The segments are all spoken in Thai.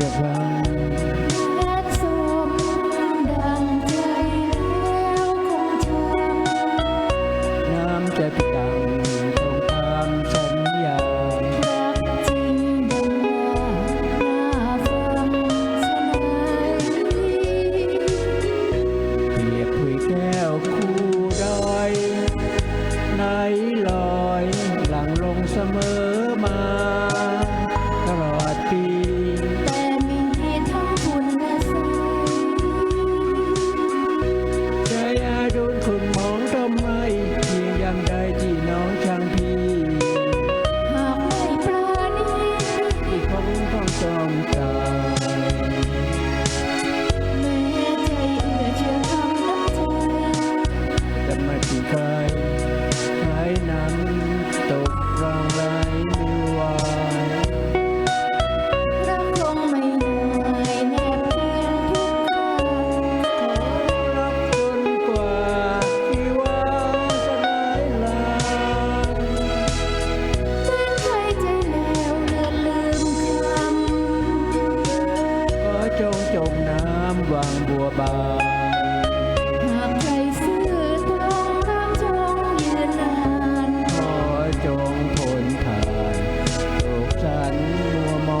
เก็บไว้มดังใจแล้วคงทำน้ำจะติดังตรงตามสัญญารักจริงดังว่าน่าฟังสายเปรียบคุยแก้ว vàng bùa bà. Hạt cây xưa thoáng thoáng trong dừa thôn thàn ruột rắn mua mó.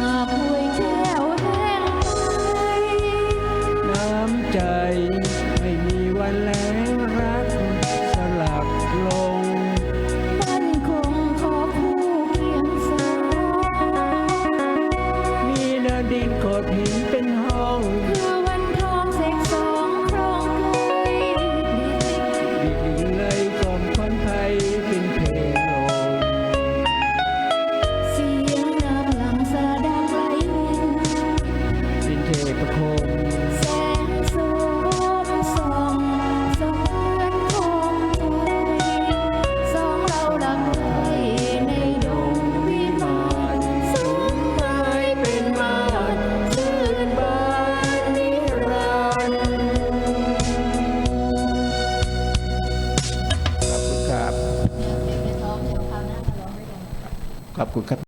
Hạt mùi treo hang mây nắm trời ขอบคุณครับ